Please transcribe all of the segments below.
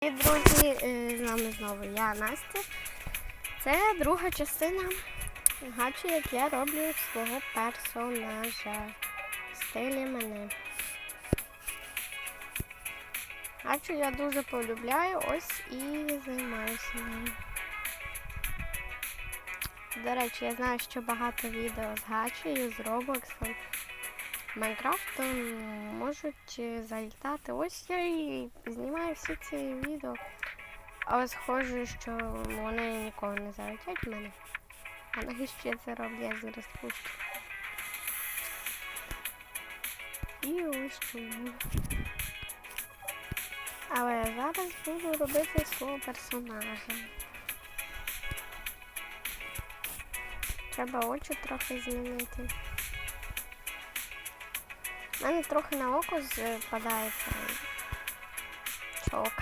І, друзі, е, з нами знову я, Настя. Це друга частина гачі, як я роблю свого персонажа в стилі мене. Гачу я дуже полюбляю, ось і займаюся ним. До речі, я знаю, що багато відео з гачею, з Роблоксом, Майнкрафтом можуть е, залітати. Ось я і знімаю всі ці відео. Але схоже, що вони ніколи не залетять в мене. А навіщо я це роблю, я зараз пущу. І ось чому. Але зараз буду робити свого персонажа. Треба очі трохи змінити. У мене трохи на око западається чок.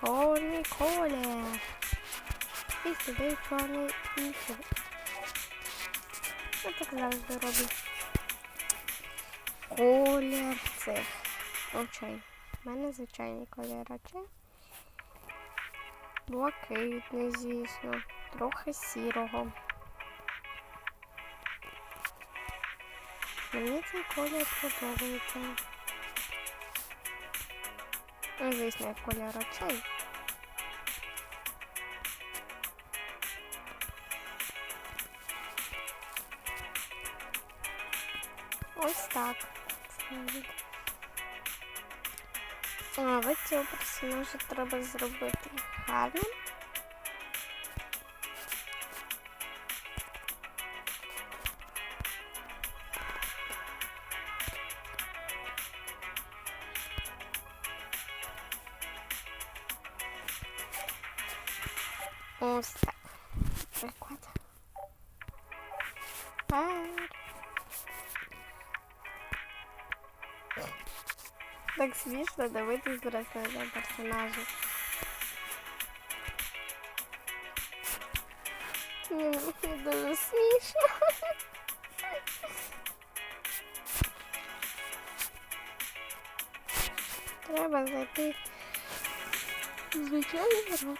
Чорний колір. І сюди чорний і сюди. Я так завжди роблю. Колір цих очей. У мене звичайний колір очей. Блакитний, звісно. Трохи сірого. Цей колір подобається. Ну, звісно, як колір очей. Ось так. А, ви цього персонажа треба зробити гарним. Так смішно дивитись зараз на цього персонажа. Ні, ну, мені дуже смішно. Треба зайти в звичайний народ.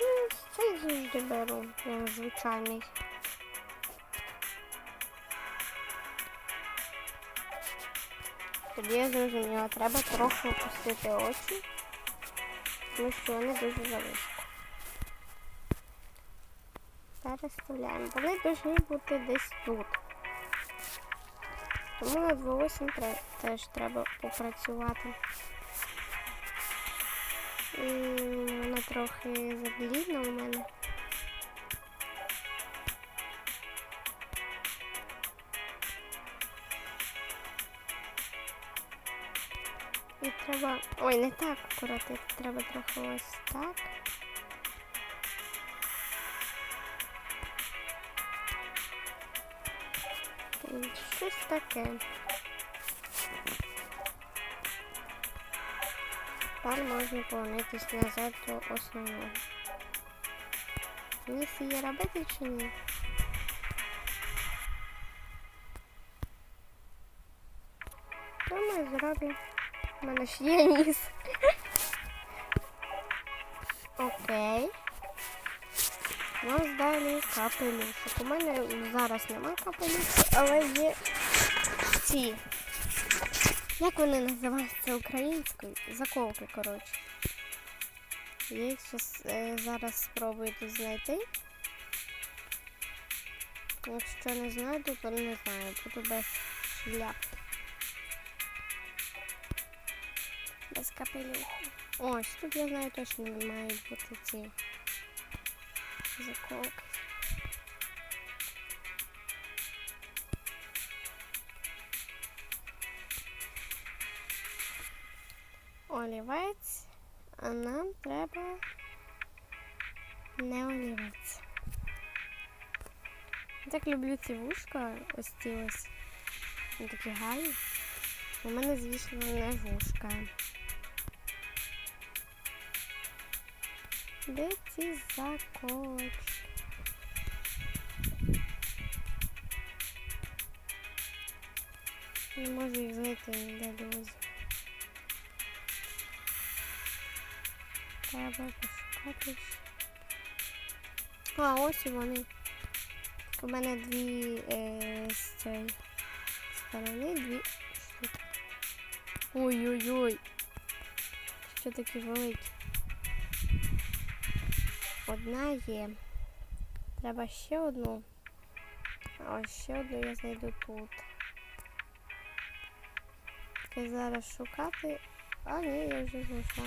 Ну, Цей завжди беру, він звичайний. Тоді я зрозуміла, треба трохи опустити очі, тому що вони дуже зависоко. Переставляємо. Вони повинні бути десь тут. Тому над волоссям теж треба попрацювати. І Воно трохи заблідно у мене. І треба... Ой, не так коротити, треба трохи ось так. Щось таке. Тепер можна повернутися назад до основного. Мені є робити чи ні? Думаю, зроблю. У мене ж є ніс. Окей. У нас далі капелюшок. У мене зараз немає капелюшок, але є ці. Як вони називаються українською? Заколки, коротше. Я їх е, зараз спробую тут знайти. Якщо не знайду, то не знаю, буду без шляп. Без капелюху. Ось, тут я знаю точно не мають бути заколки. Олівець, а нам треба не олівець. Я так люблю ці вушка, ось ці ось. Такі гарні. У мене, звісно, не вушка. Де ці заколочки? Не можу їх знайти ніде, друзі. Треба пошукатись. А, ось і вони. У мене дві е, з цієї сторони, дві штуки. Ой-ой-ой. Що такі великі? Одна є. Треба ще одну. А ось ще одну я знайду тут. Тільки зараз шукати. А, ні, я вже знайшла.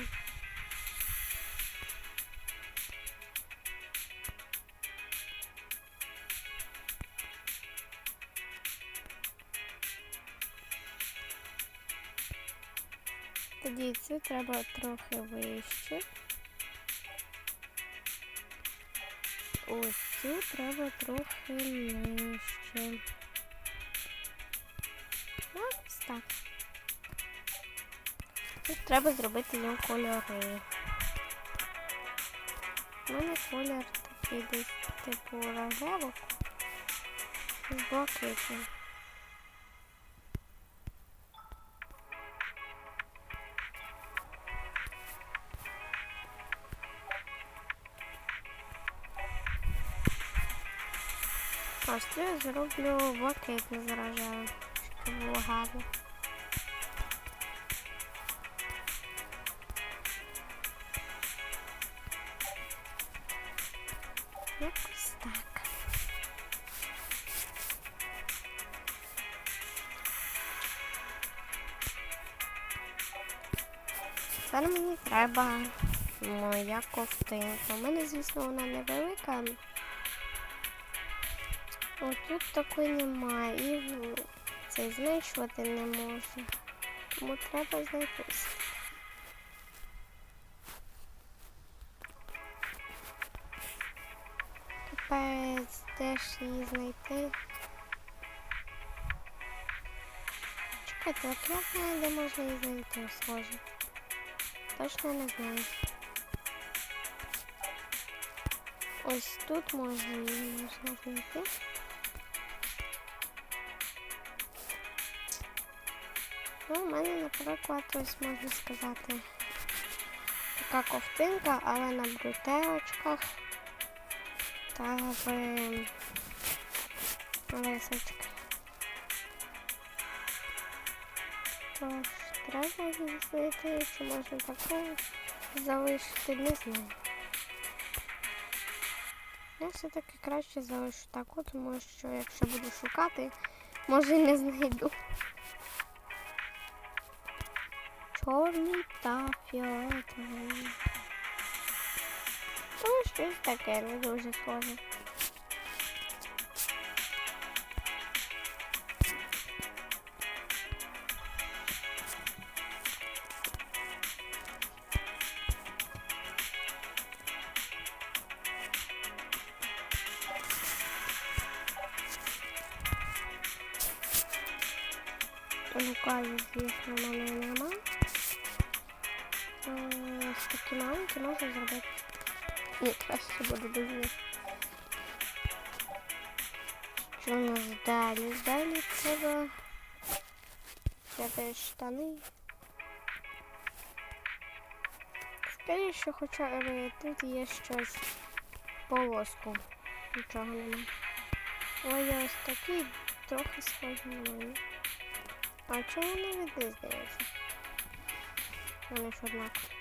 Тоді цю треба трохи вище. Ось цю треба трохи нижче. Ось так. Тут треба зробити їм кольори. У мене колір такий десь типу рожевок з блакитним. Ось я зроблю блакитне з рожевим, щоб було гарно. Якось так. Тепер мені треба моя ковтинка. У мене, звісно, вона невелика. О, тут такої немає. І це зменшувати не можу. Тому треба знайтися. Капець, де ж її знайти? Чекайте, от я знаю, де можна її знайти, схоже. Точно не знаю. Ось тут можна її можна знайти. Ну, у мене, наприклад, ось можна сказати, така ковтинка, але на брутерочках та в лисочки. Тож, треба знайти, чи можна таку залишити, не знаю. Я все-таки краще залишу таку, тому що якщо буду шукати, може і не знайду. Чорний та фіолетовий. Ну, щось таке не дуже схоже. Лукаю, звісно, в мене нема. Ось такі маленькі можна зробити. Ні, краще буде без них. Що у нас далі? Далі треба взяти штани. Скоріше, хоча б тут є щось полоску. Нічого немає. Ой, ось такий трохи схожий на мене. А чому не видно, здається? Вони ж однакові.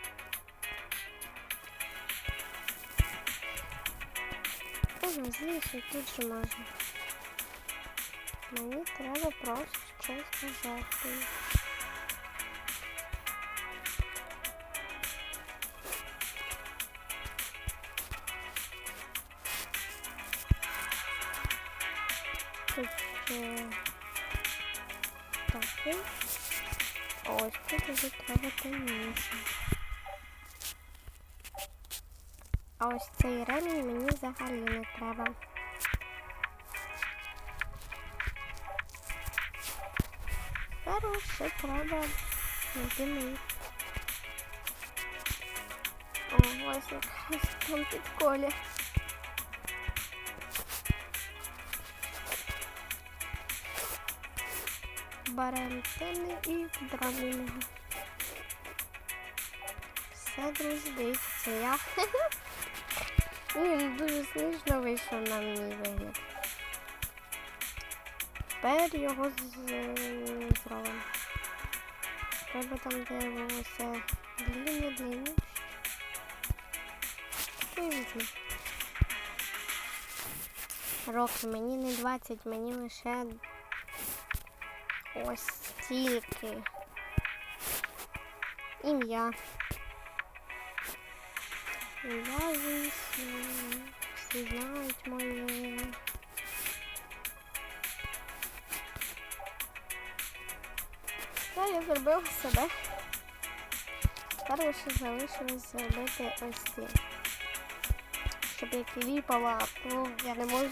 Ага, звісно, тут же можна. Мені треба просто щось взяти. Тут ще такий. Ось тут вже треба темніше. А ось цей ремінь мені взагалі не треба. Зараз ще треба мої. О, ось якраз там під колі. беремо темний і дробимо. Все, друзі, дивіться, я. Ні, дуже смішно вийшов на мій вигляд. Тепер його зробимо. Треба там, де волосся длинне, длинне. Такий мені не 20, мені лише ось стільки. Ім'я. Ім'я, звісно, всі знають моє. Та я зробила себе. Тепер лише залишилось зробити ось ці. Щоб я кліпала, ну я не можу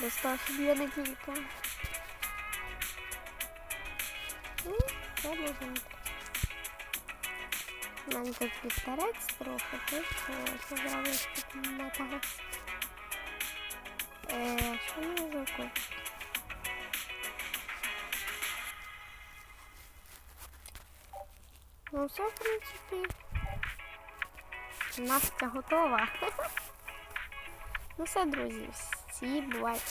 без того, щоб я не кліпала. Ну. Тут підперець трохи, тут це зробиш тут моталось. Е, що мені зробити? Ну все, в принципі. Настя готова. Ну все, друзі, всі бувайте.